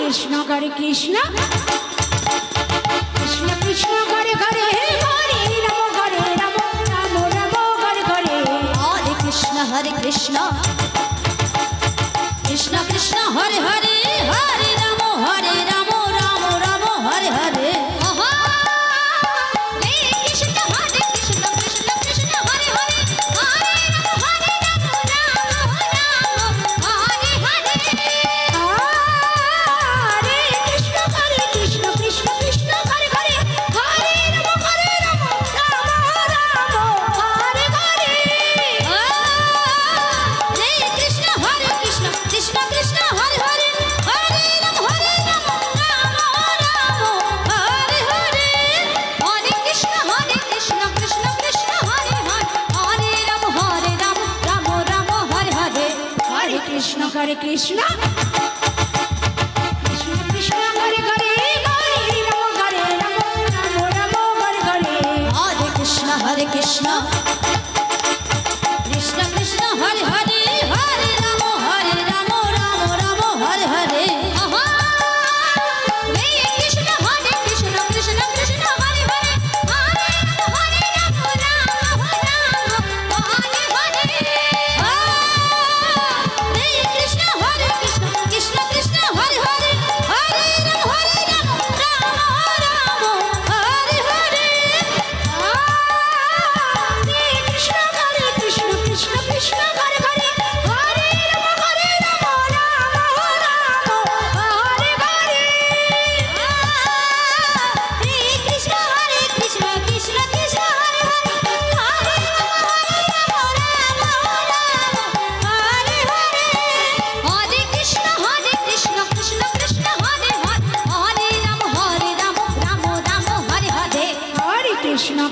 কৃষ্ণ করে কৃষ্ণ। কৃষ্ণ কৃষ্ণ করে করে হে হরে রাম করে রাম রাম রাম করে করে হরে কৃষ্ণ হরে Krishna. Krishna Krishna Hare Hare Hare Krishna Krishna Hare Krishna